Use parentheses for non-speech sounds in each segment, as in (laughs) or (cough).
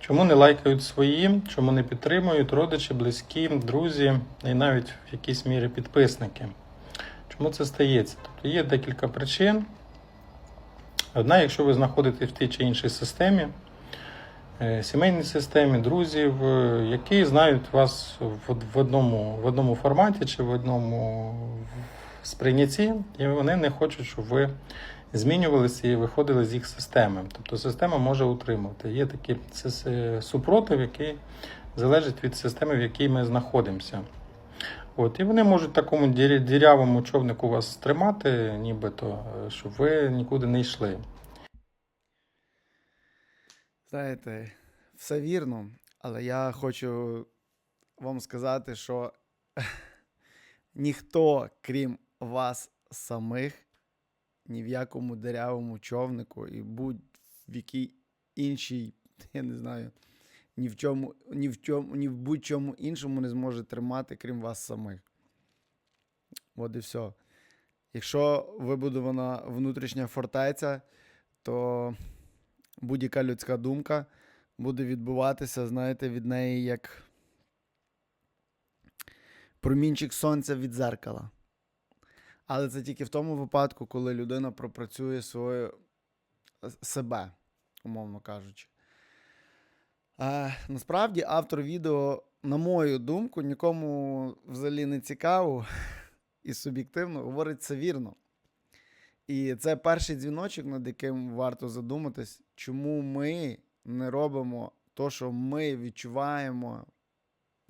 Чому не лайкають свої, чому не підтримують родичі, близькі, друзі і навіть в якійсь мірі підписники? Чому це стається? Тобто є декілька причин. Одна, якщо ви знаходитесь в тій чи іншій системі, е, сімейній системі, друзів, е, які знають вас в, одному, в одному форматі чи в одному сприйнятті, і вони не хочуть, щоб ви змінювалися і виходили з їх системи. Тобто система може утримувати. Є такий супротив, який залежить від системи, в якій ми знаходимося. От, і вони можуть такому дірявому човнику вас тримати, нібито, щоб ви нікуди не йшли. Знаєте, все вірно, але я хочу вам сказати, що (laughs) ніхто, крім вас самих, ні в якому дерявому човнику і будь-в якій іншій, (laughs) я не знаю, ні в чому, ні в чому, ні в будь-чому іншому не зможе тримати, крім вас самих. От і все. Якщо вибудована внутрішня фортеця, то будь-яка людська думка буде відбуватися, знаєте, від неї як промінчик сонця від зеркала. Але це тільки в тому випадку, коли людина пропрацює свою себе, умовно кажучи. Е, насправді, автор відео, на мою думку, нікому взагалі не цікаво (laughs) і суб'єктивно говорить це вірно. І це перший дзвіночок, над яким варто задуматись, чому ми не робимо то, що ми відчуваємо,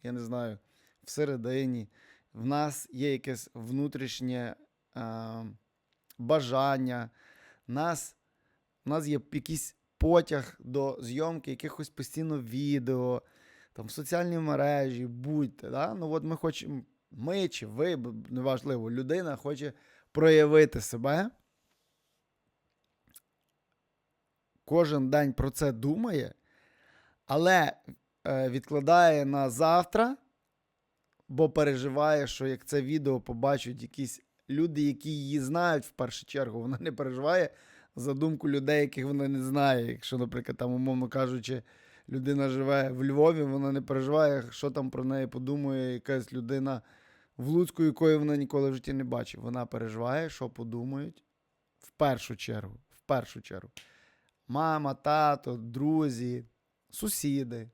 я не знаю, всередині. В нас є якесь внутрішнє е, бажання, нас, в нас є якийсь потяг до зйомки якихось постійно відео, там в соціальній мережі, будьте. Да? Ну от ми хочемо, ми чи ви, неважливо, людина хоче проявити себе. Кожен день про це думає, але е, відкладає на завтра, бо переживає, що як це відео побачать якісь люди, які її знають в першу чергу, вона не переживає за думку людей, яких вона не знає. Якщо, наприклад, там, умовно кажучи, людина живе в Львові, вона не переживає, що там про неї подумає якась людина в Луцьку, якої вона ніколи в житті не бачив. Вона переживає, що подумають в першу чергу. В першу чергу. Мама, тато, друзі, сусіди,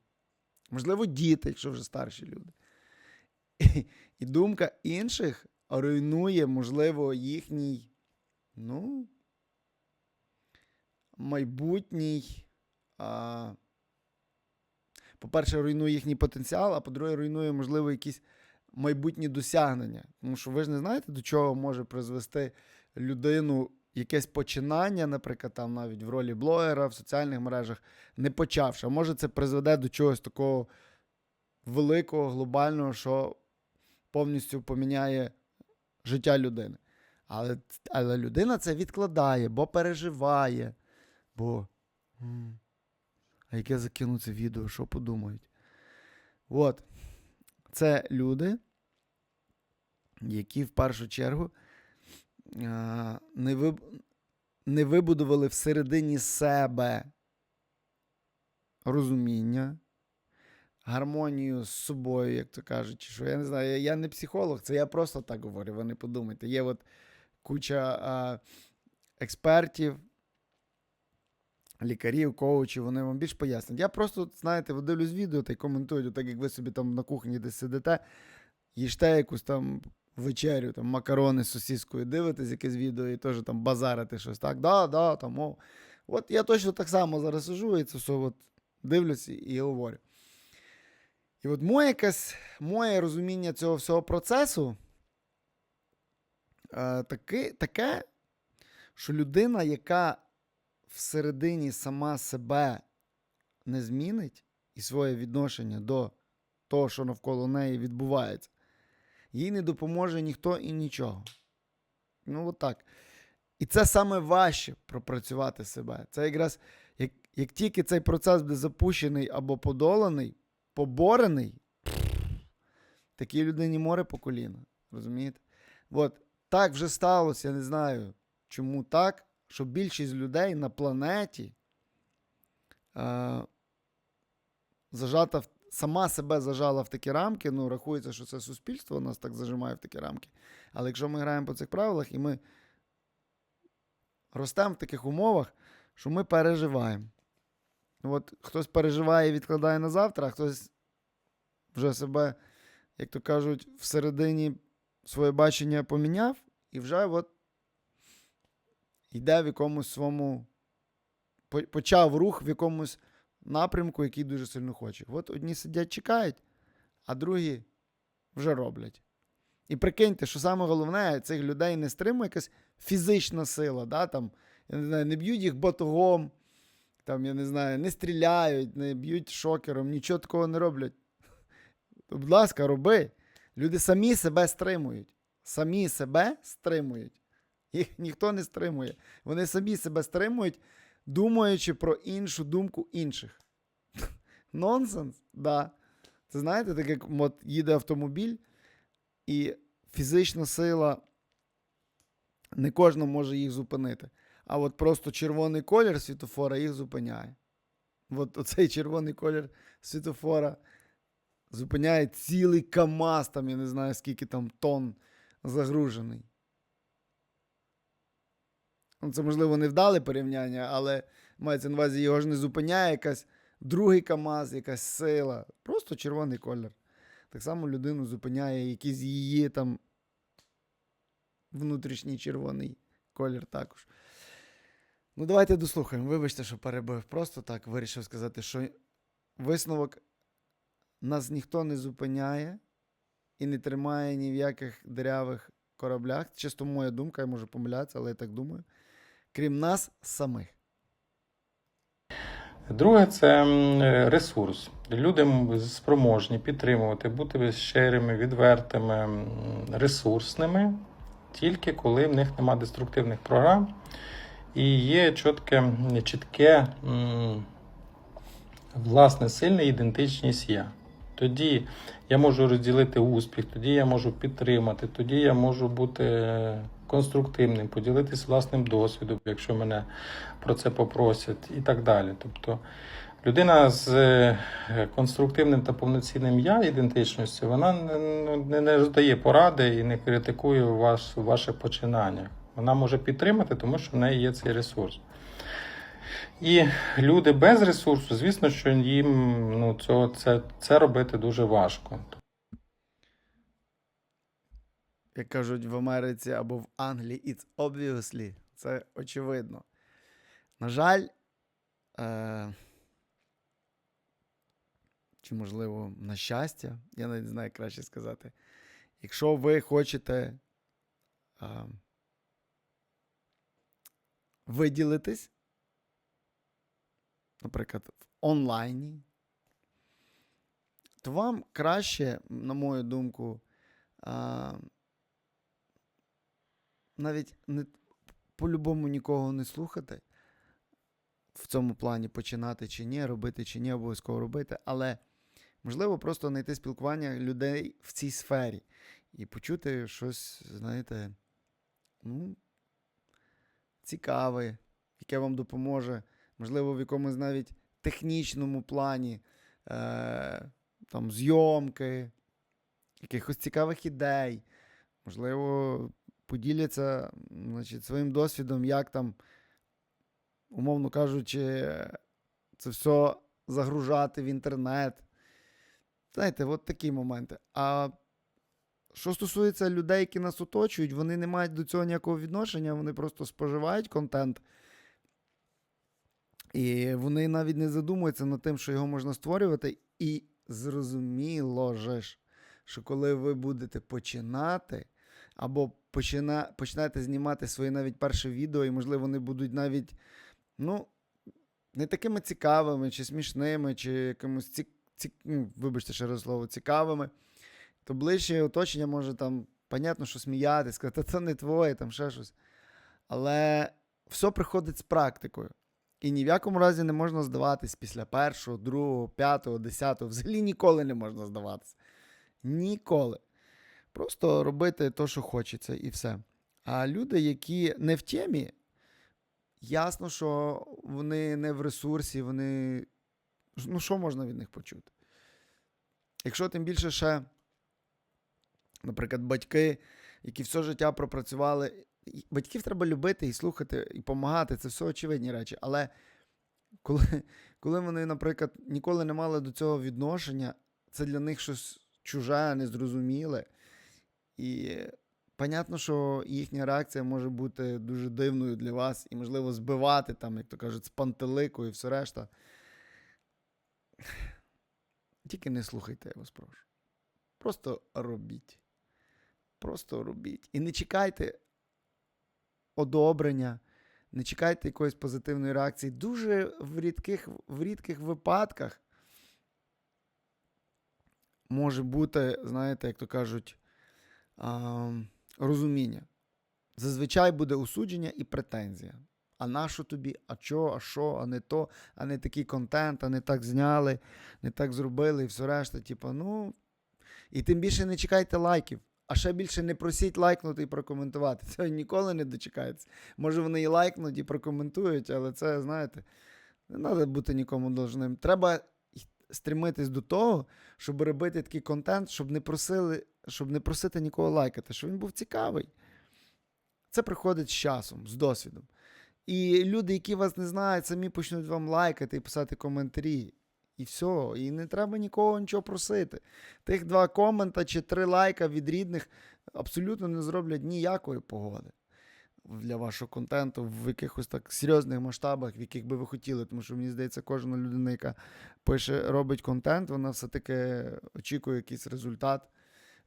можливо, діти, якщо вже старші люди. І думка інших руйнує, можливо, їхній, ну, майбутній. А, по-перше, руйнує їхній потенціал, а по-друге, руйнує, можливо, якісь майбутні досягнення. Тому що ви ж не знаєте, до чого може призвести людину якесь починання, наприклад, там навіть в ролі блогера в соціальних мережах, не почавши. А може, це призведе до чогось такого великого, глобального, що повністю поміняє життя людини. Але, але людина це відкладає, бо переживає. Бо. А як я закину це відео, що подумають? От. Це люди, які в першу чергу не, виб... не вибудували всередині себе розуміння, гармонію з собою, як то кажуть. Що я не знаю, я, не психолог, це я просто так говорю, ви не подумайте. Є от куча а, експертів, лікарів, коучів, вони вам більш пояснять. Я просто, знаєте, дивлюсь відео та й коментую, так як ви собі там на кухні десь сидите, їжте якусь там вечерю, там макарони з сосіскою, дивитесь якесь відео і теж там базарите щось. Так, да, да, там, о. От я точно так само зараз сижу і це все от дивлюся і, і говорю. І от моє якесь моє розуміння цього всього процесу е, таки, таке, що людина, яка всередині сама себе не змінить і своє відношення до того, що навколо неї відбувається, їй не допоможе ніхто і нічого. Ну, от так. І це саме важче пропрацювати себе. Це якраз як, як тільки цей процес буде запущений або подоланий, поборений, такій людині море по коліна. Розумієте? От так вже сталося, я не знаю, чому так, що більшість людей на планеті е, зажата, в- сама себе зажала в такі рамки. Ну, рахується, що це суспільство нас так зажимає в такі рамки. Але якщо ми граємо по цих правилах і ми ростемо в таких умовах, що ми переживаємо. От хтось переживає і відкладає на завтра, а хтось вже себе, як то кажуть, всередині своє бачення поміняв і вже от йде в якомусь своєму. Почав рух в якомусь напрямку, який дуже сильно хоче. От одні сидять, чекають, а другі вже роблять. І прикиньте, що саме головне, цих людей не стримує якась фізична сила. Да? Там, не б'ють їх батогом, там, я не знаю, не стріляють, не б'ють шокером, нічого такого не роблять. Будь ласка, роби. Люди самі себе стримують. Самі себе стримують. Їх ніхто не стримує. Вони самі себе стримують, думаючи про іншу думку інших. (laughs) Нонсенс, да. Це знаєте, так як от їде автомобіль, і фізична сила не кожна може їх зупинити. А от просто червоний колір світофора їх зупиняє. От оцей червоний колір світофора зупиняє цілий КАМАЗ, там я не знаю, скільки там тонн загружений. Ну, Це, можливо, не вдале порівняння, але мається на увазі, його ж не зупиняє якась другий КАМАЗ, якась сила. Просто червоний колір. Так само людину зупиняє якийсь її там внутрішній червоний колір також. Ну, давайте дослухаємо. Вибачте, що перебив. Просто так вирішив сказати, що висновок нас ніхто не зупиняє і не тримає ні в яких дирявих кораблях. Чисто моя думка, я можу помилятися, але я так думаю. Крім нас самих. Друге, це ресурс. Люди спроможні підтримувати, бути щирими, відвертими, ресурсними, тільки коли в них немає деструктивних програм і є чітке, чітке власне сильна ідентичність я. Тоді я можу розділити успіх, тоді я можу підтримати, тоді я можу бути конструктивним, поділитися власним досвідом, якщо мене про це попросять, і так далі. Тобто людина з е, конструктивним та повноцінним я ідентичністю, вона не роздає поради і не критикує вас у ваших починаннях. Вона може підтримати, тому що в неї є цей ресурс. І люди без ресурсу, звісно, що їм ну, цього, це, це робити дуже важко. Як кажуть в Америці або в Англії, it's obviously. Це очевидно. На жаль, е- чи, можливо, на щастя, я навіть не знаю, краще сказати. Якщо ви хочете е- виділитись, наприклад, в онлайні, то вам краще, на мою думку, навіть не по-любому нікого не слухати в цьому плані починати чи ні, робити чи ні, обов'язково робити, але можливо просто знайти спілкування людей в цій сфері і почути щось, знаєте, ну, цікаве, яке вам допоможе, можливо, в якомусь навіть технічному плані, е- там, зйомки, якихось цікавих ідей, можливо, поділяться значить, своїм досвідом, як там, умовно кажучи, це все загружати в інтернет. Знаєте, от такі моменти. А що стосується людей, які нас оточують, вони не мають до цього ніякого відношення, вони просто споживають контент. І вони навіть не задумуються над тим, що його можна створювати. І зрозуміло ж, що коли ви будете починати, або почина, починаєте знімати свої навіть перші відео, і, можливо, вони будуть навіть, ну, не такими цікавими, чи смішними, чи якимось ці, ці, ну, вибачте ще раз слово, цікавими, то ближче оточення може там, понятно, що сміятися, сказати, це не твоє, там ще щось. Але все приходить з практикою. І ні в якому разі не можна здаватись після першого, другого, п'ятого, десятого. Взагалі ніколи не можна здаватися. Ніколи. Просто робити те, що хочеться, і все. А люди, які не в темі, ясно, що вони не в ресурсі, вони Ну, що можна від них почути? Якщо тим більше ще, наприклад, батьки, які все життя пропрацювали. Батьків треба любити і слухати, і допомагати, це все очевидні речі. Але коли, (laughs) коли вони, наприклад, ніколи не мали до цього відношення, це для них щось чуже, незрозуміле. І понятно, що їхня реакція може бути дуже дивною для вас і, можливо, збивати, там, як то кажуть, з пантелику і все решта. (sighs) Тільки не слухайте, я вас прошу. Просто робіть. Просто робіть. І не чекайте одобрення, не чекайте якоїсь позитивної реакції. Дуже в рідких, в рідких випадках може бути, знаєте, як то кажуть, розуміння. Зазвичай буде осудження і претензія. А на що тобі? А чо, а що, а не то, а не такий контент, а не так зняли, не так зробили і все решта. Типу, ну. І тим більше не чекайте лайків. А ще більше не просіть лайкнути і прокоментувати. (laughs) Це ніколи не дочекається. Може, вони і лайкнуть, і прокоментують, але це, знаєте, не треба бути нікому должним. Треба стремитись до того, щоб робити такий контент, щоб не просили, щоб не просити нікого лайкати, щоб він був цікавий. Це приходить з часом, з досвідом. І люди, які вас не знають, самі почнуть вам лайкати і писати коментарі. І все. І не треба нікого нічого просити. Тих два комента чи три лайка від рідних абсолютно не зроблять ніякої погоди для вашого контенту в якихось так серйозних масштабах, в яких би ви хотіли. Тому що мені здається, кожна людина, яка пише, робить контент, вона все-таки очікує якийсь результат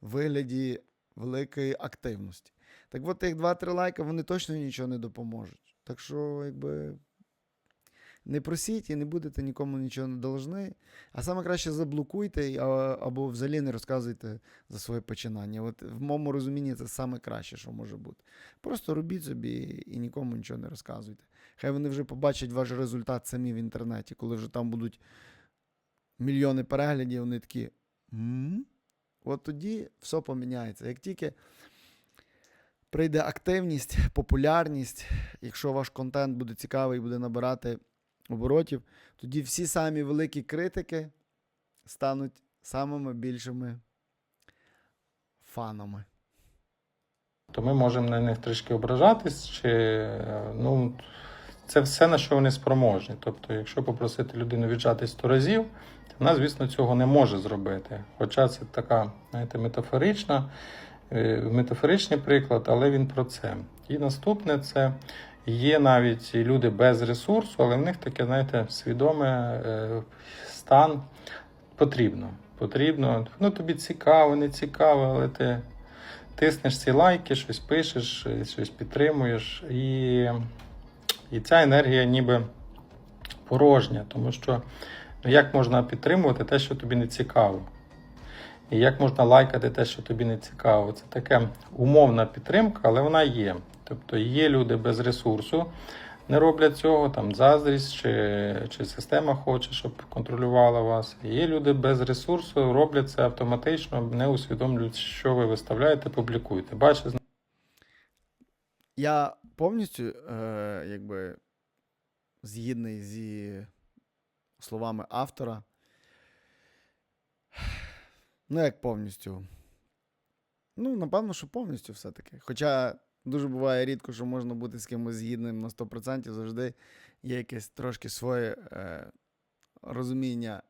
в вигляді великої активності. Так от тих 2-3 лайка вони точно нічого не допоможуть. Так що, якби. Не просіть і не будете нікому нічого не должны. А саме краще заблокуйте або взагалі не розказуйте за своє починання. От в моєму розумінні це саме краще, що може бути. Просто робіть собі і нікому нічого не розказуйте. Хай вони вже побачать ваш результат самі в інтернеті, коли вже там будуть мільйони переглядів, вони такі. «М? От тоді все поміняється. Як тільки прийде активність, популярність, якщо ваш контент буде цікавий і буде набирати оборотів, тоді всі самі великі критики стануть самими більшими фанами. то ми можемо на них трішки ображатись, чи е, ну, це все на що вони спроможні. Тобто, якщо попросити людину віджатись 100 разів, то вона, звісно, цього не може зробити. Хоча це така, знаєте, метафорична, е, метафоричний приклад, але він про це. І наступне це є навіть люди без ресурсу, але в них таке, знаєте, свідоме е, стан потрібно. Потрібно, ну тобі цікаво, не цікаво, але ти тиснеш ці лайки, щось пишеш, щось підтримуєш, і, і ця енергія ніби порожня, тому що ну, як можна підтримувати те, що тобі не цікаво? І як можна лайкати те, що тобі не цікаво? Це таке умовна підтримка, але вона є. Тобто є люди без ресурсу, не роблять цього, там заздрість чи, чи система хоче, щоб контролювала вас. Є люди без ресурсу, роблять це автоматично, не усвідомлюють, що ви виставляєте, публікуєте. Бачите, Я повністю е, якби згідний зі словами автора. Ну, як повністю. Ну, напевно, що повністю все-таки. Хоча дуже буває рідко, що можна бути з кимось згідним на 100%, завжди є якесь трошки своє е, розуміння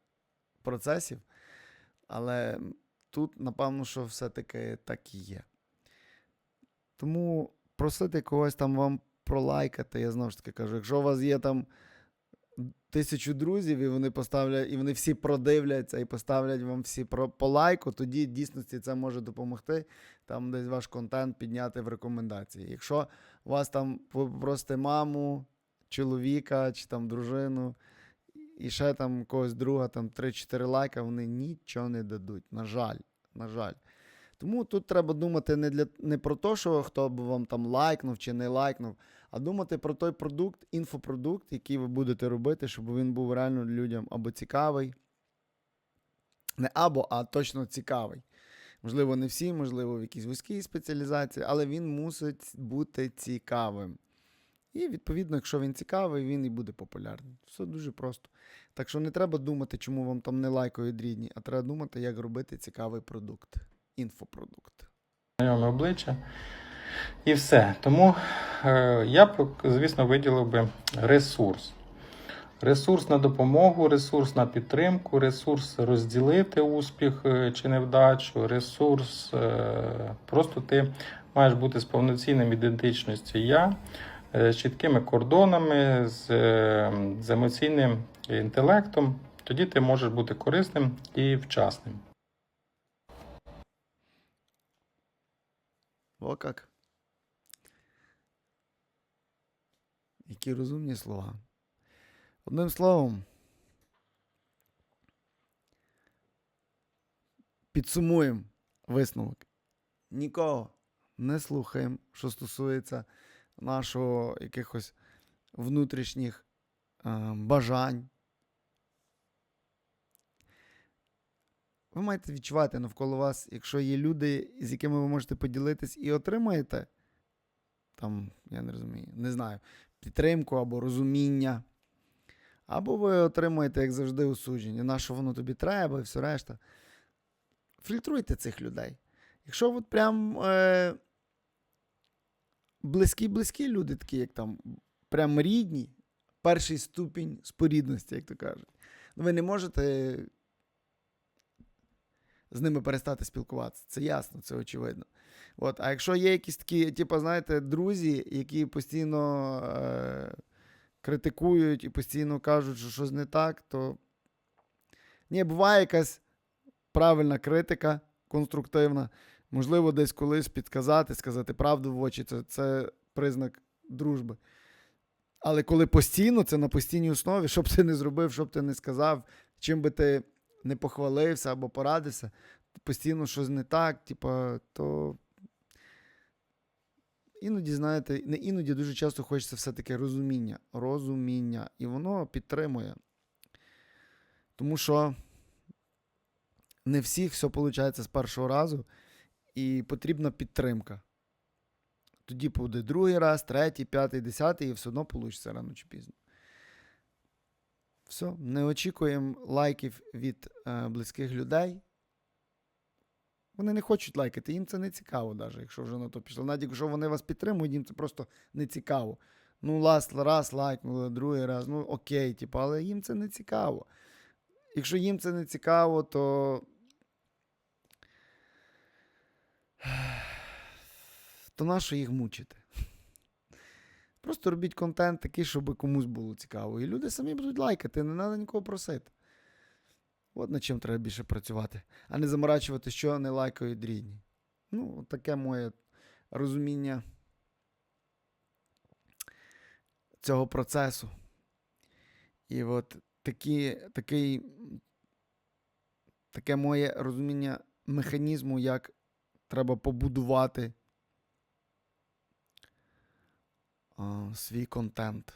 процесів. Але тут, напевно, що все-таки так і є. Тому просити когось там вам пролайкати, я знову ж таки кажу, якщо у вас є там тисячу друзів, і вони поставлять, і вони всі продивляться і поставлять вам всі про, по лайку, тоді дійсності це може допомогти там десь ваш контент підняти в рекомендації. Якщо у вас там попросите маму, чоловіка чи там дружину, і ще там когось друга, там 3-4 лайка, вони нічого не дадуть. На жаль, на жаль. Тому тут треба думати не, для, не про те, що хто б вам там лайкнув чи не лайкнув, а думати про той продукт, інфопродукт, який ви будете робити, щоб він був реально людям або цікавий. Не або, а точно цікавий. Можливо, не всі, можливо, в якійсь вузькій спеціалізації, але він мусить бути цікавим. І, відповідно, якщо він цікавий, він і буде популярний. Все дуже просто. Так що не треба думати, чому вам там не лайкають рідні, а треба думати, як робити цікавий продукт, інфопродукт. знайоме обличчя. І все. Тому е, я б, звісно, виділив би ресурс. Ресурс на допомогу, ресурс на підтримку, ресурс розділити успіх е, чи невдачу, ресурс е, просто ти маєш бути з повноцінним ідентичністю я, з чіткими кордонами, з, з емоційним інтелектом. Тоді ти можеш бути корисним і вчасним. О як. Які розумні слова. Одним словом. Підсумуємо висновок. Нікого не слухаємо, що стосується нашого якихось внутрішніх е, бажань. Ви маєте відчувати навколо вас, якщо є люди, з якими ви можете поділитись і отримаєте там, я не розумію, не знаю, підтримку або розуміння. Або ви отримаєте, як завжди, осудження, на що воно тобі треба і все решта. Фільтруйте цих людей. Якщо от прям е, близькі-близькі люди, такі, як там, прям рідні, перший ступінь спорідності, як то кажуть, ну, ви не можете з ними перестати спілкуватися. Це ясно, це очевидно. От, а якщо є якісь такі, типу, знаєте, друзі, які постійно е, критикують і постійно кажуть, що щось не так, то ні, буває якась правильна критика, конструктивна. Можливо, десь колись підказати, сказати правду в очі, це, це признак дружби. Але коли постійно, це на постійній основі, що б ти не зробив, що б ти не сказав, чим би ти не похвалився або порадився, постійно щось не так, типа, то іноді, знаєте, не іноді дуже часто хочеться все-таки розуміння. Розуміння. І воно підтримує. Тому що не всіх все виходить з першого разу, і потрібна підтримка. Тоді буде другий раз, третій, п'ятий, десятий, і все одно вийде рано чи пізно. Все, не очікуємо лайків від е, близьких людей. Вони не хочуть лайкати, їм це не цікаво, навіть, якщо вже на то пішло. Навіть якщо вони вас підтримують, їм це просто не цікаво. Ну, раз, раз лайкнули, другий раз, ну окей, типу, але їм це не цікаво. Якщо їм це не цікаво, то. (sighs) То нащо їх мучити? Просто робіть контент такий, щоб комусь було цікаво. І люди самі будуть лайкати, не треба нікого просити. От над чим треба більше працювати, а не заморачувати, що не лайкають рідні. Ну, таке моє розуміння цього процесу. І от такі, такий, таке моє розуміння механізму, як треба побудувати а, свій контент.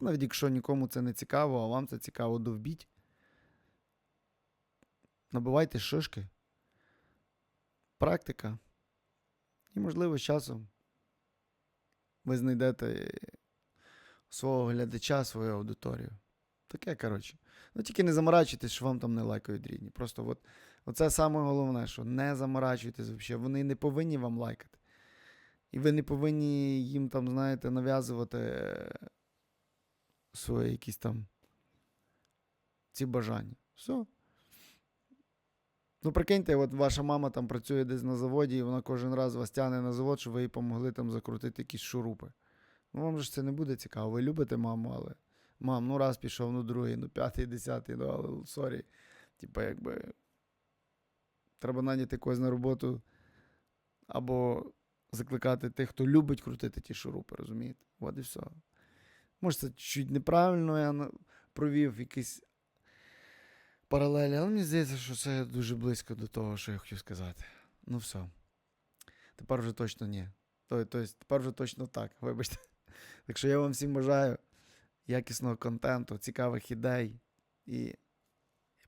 Навіть якщо нікому це не цікаво, а вам це цікаво, довбіть. Набивайте шишки. Практика. І, можливо, з часом ви знайдете свого глядача, свою аудиторію. Таке, коротше. Ну тільки не заморачуйтесь, що вам там не лайкають рідні. Просто от, оце саме головне, що не заморачуйтесь взагалі. Вони не повинні вам лайкати. І ви не повинні їм там, знаєте, нав'язувати свої якісь там ці бажання. Все. Ну, прикиньте, от ваша мама там працює десь на заводі, і вона кожен раз вас тягне на завод, щоб ви їй помогли там закрутити якісь шурупи. Ну, вам же ж це не буде цікаво. Ви любите маму, але. Мам, ну раз пішов, ну другий, ну п'ятий, десятий, ну але сорі. Типа, якби. Треба наняти когось на роботу або закликати тих, хто любить крутити ті шурупи, розумієте? От і все. Може, це чуть неправильно я провів якісь паралелі, але мені здається, що це дуже близько до того, що я хотів сказати. Ну все. Тепер вже точно ні. Тобто, тепер вже точно так, вибачте. (laughs) Так що я вам всім бажаю якісного контенту, цікавих ідей і. І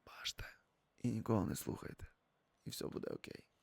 бачте. І нікого не слухайте. І все буде окей.